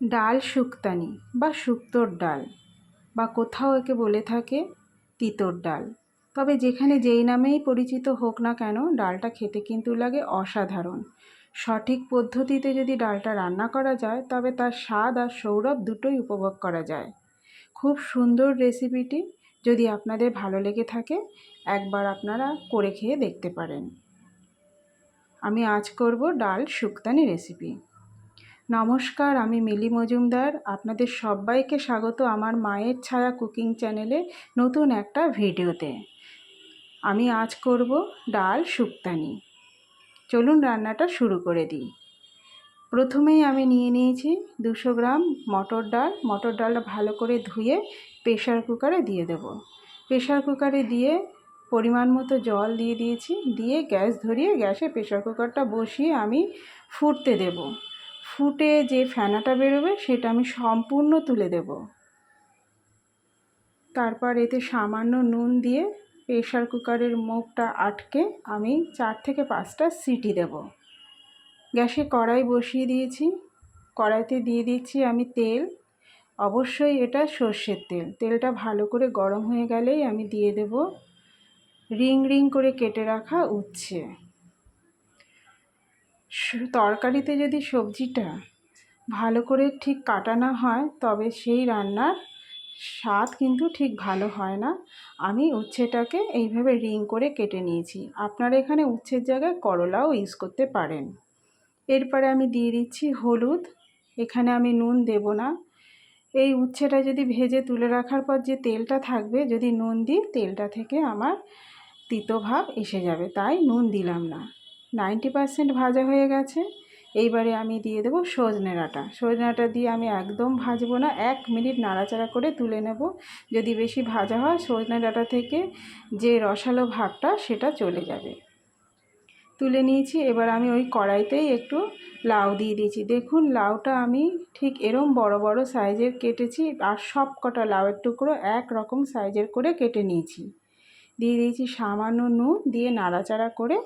ডাল শুক্তানি বা শুক্তোর ডাল বা কোথাও একে বলে থাকে তিতর ডাল। তবে যেখানে যেই নামেই পরিচিত হোক না কেন, ডালটা খেতে কিন্তু লাগে অসাধারণ। সঠিক পদ্ধতিতে যদি ডালটা রান্না করা যায়, তবে তার স্বাদ আর সৌরভ দুটোই উপভোগ করা যায়। খুব সুন্দর রেসিপিটি যদি আপনাদের ভালো লেগে থাকে, একবার আপনারা করে খেয়ে দেখতে পারেন। আমি আজ করব ডাল শুক্তানি রেসিপি। নমস্কার, আমি মিলি মজুমদার। আপনাদের সবাইকে স্বাগত আমার মায়ের ছায়া কুকিং চ্যানেলে নতুন একটা ভিডিওতে। আমি আজ করব ডাল শুক্তানি। চলুন রান্নাটা শুরু করে দিই। প্রথমেই আমি নিয়ে নিয়েছি দুশো গ্রাম মটর ডাল। মটর ডালটা ভালো করে ধুয়ে প্রেশার কুকারে দিয়ে দেব। প্রেশার কুকারে দিয়ে পরিমাণ মতো জল দিয়ে দিয়েছি। দিয়ে গ্যাস ধরিয়ে গ্যাসে প্রেশার কুকারটা বসিয়ে আমি ফুটতে দেব। ফুটে যে ফেনাটা বেরোবে, সেটা আমি সম্পূর্ণ তুলে দেব। তারপর এতে সামান্য নুন দিয়ে প্রেশার কুকারের মুখটা আটকে আমি চার থেকে পাঁচটা সিটি দেব। গ্যাসে কড়াই বসিয়ে দিয়েছি। কড়াইতে দিয়ে দিচ্ছি আমি তেল। অবশ্যই এটা সর্ষের তেল। তেলটা ভালো করে গরম হয়ে গেলেই আমি দিয়ে দেব। রিং রিং করে কেটে রাখা উচ্ছে। তরকারিতে যদি সবজিটা ভালো করে ঠিক কাটানো হয়, তবে সেই রান্নার স্বাদ কিন্তু ঠিক ভালো হয় না। আমি উচ্ছেটাকে এইভাবে রিং করে কেটে নিয়েছি। আপনারা এখানে উচ্ছের জায়গায় করলাও ইউজ করতে পারেন। এরপরে আমি দিয়ে দিচ্ছি হলুদ। এখানে আমি নুন দেব না। এই উচ্ছেটা যদি ভেজে তুলে রাখার পর যে তেলটা থাকবে, যদি নুন দিই, তেলটা থেকে আমার তিতো ভাব এসে যাবে। তাই নুন দিলাম না। নাইনটি পারসেন্ট ভাজা হয়ে গেছে। এইবারে আমি দিয়ে দেবো সজনে ডাঁটা। সজনে ডাঁটা দিয়ে আমি একদম ভাজবো না, এক মিনিট নাড়াচাড়া করে তুলে নেব। যদি বেশি ভাজা হয়, সজনে ডাঁটা থেকে যে রসালো ভাবটা, সেটা চলে যাবে। তুলে নিয়েছি, এবার আমি ওই কড়াইতেই একটু লাউ দিয়ে দিয়েছি। দেখুন, লাউটা আমি ঠিক এরম বড় বড় সাইজের কেটেছি, আর সব কটা লাউয়ের টুকরো এক রকম সাইজের করে কেটে নিয়েছি। দিয়ে দিয়েছি সামান্য নুন, দিয়ে নাড়াচাড়া করে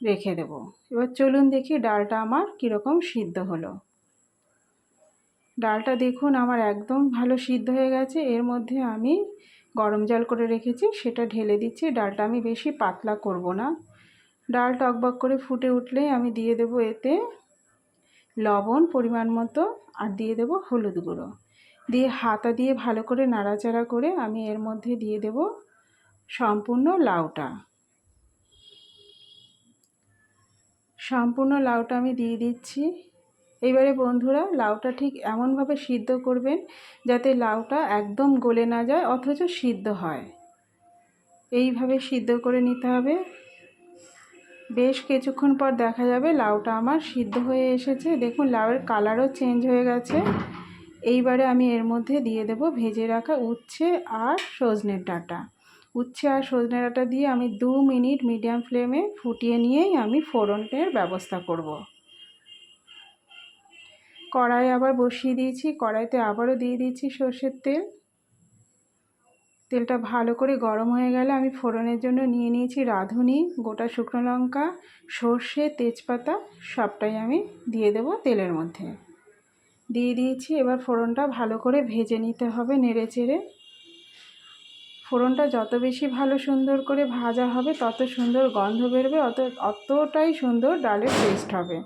রেখে দেব। এবার চলুন দেখি ডালটা আমার কীরকম সিদ্ধ হলো। ডালটা দেখুন আমার একদম ভালো সিদ্ধ হয়ে গেছে। এর মধ্যে আমি গরম জল করে রেখেছি, সেটা ঢেলে দিচ্ছি। ডালটা আমি বেশি পাতলা করব না। ডাল টকবক করে ফুটে উঠলেই আমি দিয়ে দেব এতে লবণ পরিমাণ মতো আর দিয়ে দেব হলুদ গুঁড়ো। দিয়ে হাতা দিয়ে ভালো করে নাড়াচাড়া করে আমি এর মধ্যে দিয়ে দেব সম্পূর্ণ লাউটা। সম্পূর্ণ লাউটা আমি দিয়ে দিচ্ছি। এবারে বন্ধুরা, লাউটা ঠিক এমনভাবে সিদ্ধ করবেন যাতে লাউটা একদম গলে না যায়, অথচ সিদ্ধ হয়। এইভাবে সিদ্ধ করে নিতে হবে। বেশ কিছুক্ষণ পর দেখা যাবে লাউটা আমার সিদ্ধ হয়ে এসেছে। দেখুন, লাউয়ের কালারও চেঞ্জ হয়ে গেছে। এইবারে আমি এর মধ্যে দিয়ে দেব ভেজে রাখা উচ্ছে আর সজনের ডাঁটা। উচ্ছে আর সজনে ডাঁটা দিয়ে আমি দু মিনিট মিডিয়াম ফ্লেমে ফুটিয়ে নিয়েই আমি ফোড়নের ব্যবস্থা করব। কড়াই আবার বসিয়ে দিয়েছি, কড়াইতে আবারও দিয়ে দিয়েছি সর্ষের তেল। তেলটা ভালো করে গরম হয়ে গেলে আমি ফোড়নের জন্য নিয়ে নিয়েছি রাঁধুনি, গোটা শুকনো লঙ্কা, সর্ষে, তেজপাতা, সবটাই আমি দিয়ে দেব তেলের মধ্যে। দিয়ে দিয়েছি, এবার ফোড়নটা ভালো করে ভেজে নিতে হবে নেড়ে চেড়ে। ফোড়নটা যত বেশি ভালো সুন্দর করে ভাজা হবে, তত সুন্দর গন্ধ বেরোবে, অত, অতটাই সুন্দর ডালের টেস্ট হবে।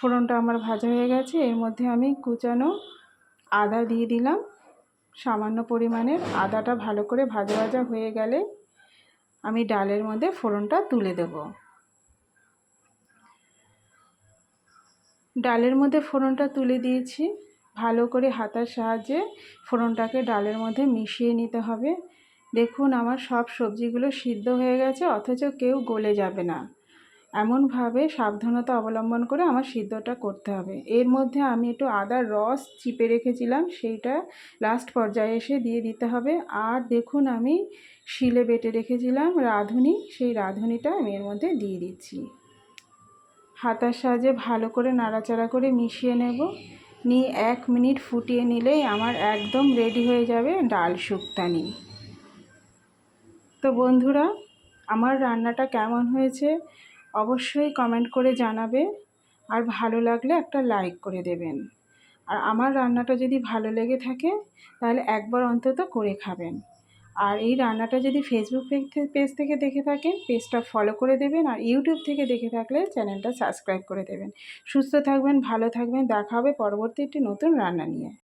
ফোড়নটা আমার ভাজা হয়ে গেছে, এর মধ্যে আমি কুচানো আদা দিয়ে দিলাম। সামান্য পরিমাণের আদাটা ভালো করে ভাজা ভাজা হয়ে গেলে আমি ডালের মধ্যে ফোড়নটা তুলে দেব। ডালের মধ্যে ফোড়নটা তুলে দিয়েছি। ভালো করে হাতার সাহায্যে ফোড়নটাকে ডালের মধ্যে মিশিয়ে নিতে হবে। দেখুন, আমার সব সবজিগুলো সিদ্ধ হয়ে গেছে, অথচ কেউ গলে যাবে না। এমনভাবে সাবধানতা অবলম্বন করে আমার সিদ্ধটা করতে হবে। এর মধ্যে আমি একটু আদার রস চিপে রেখেছিলাম, সেইটা লাস্ট পর্যায়ে এসে দিয়ে দিতে হবে। আর দেখুন, আমি শিলে বেটে রেখেছিলাম রাঁধুনি, সেই রাঁধুনিটা আমি এর মধ্যে দিয়ে দিচ্ছি। হাতার সাহায্যে ভালো করে নাড়াচাড়া করে মিশিয়ে নেব। নিয়ে এক মিনিট ফুটিয়ে নিলেই আমার একদম রেডি হয়ে যাবে ডাল শুক্তানি। তো বন্ধুরা, আমার রান্নাটা কেমন হয়েছে অবশ্যই কমেন্ট করে জানাবে আর ভালো লাগলে একটা লাইক করে দেবেন। আর আমার রান্নাটা যদি ভালো লেগে থাকে, তাহলে একবার অন্তত করে খাবেন। আর এই রান্নাটা যদি ফেসবুক পেজ থেকে দেখে থাকেন পেজটা ফলো করে দেবেন আর ইউটিউব থেকে দেখে থাকলে চ্যানেলটা সাবস্ক্রাইব করে দেবেন। সুস্থ থাকবেন, ভালো থাকবেন, দেখা হবে পরবর্তী একটি নতুন রান্না নিয়ে।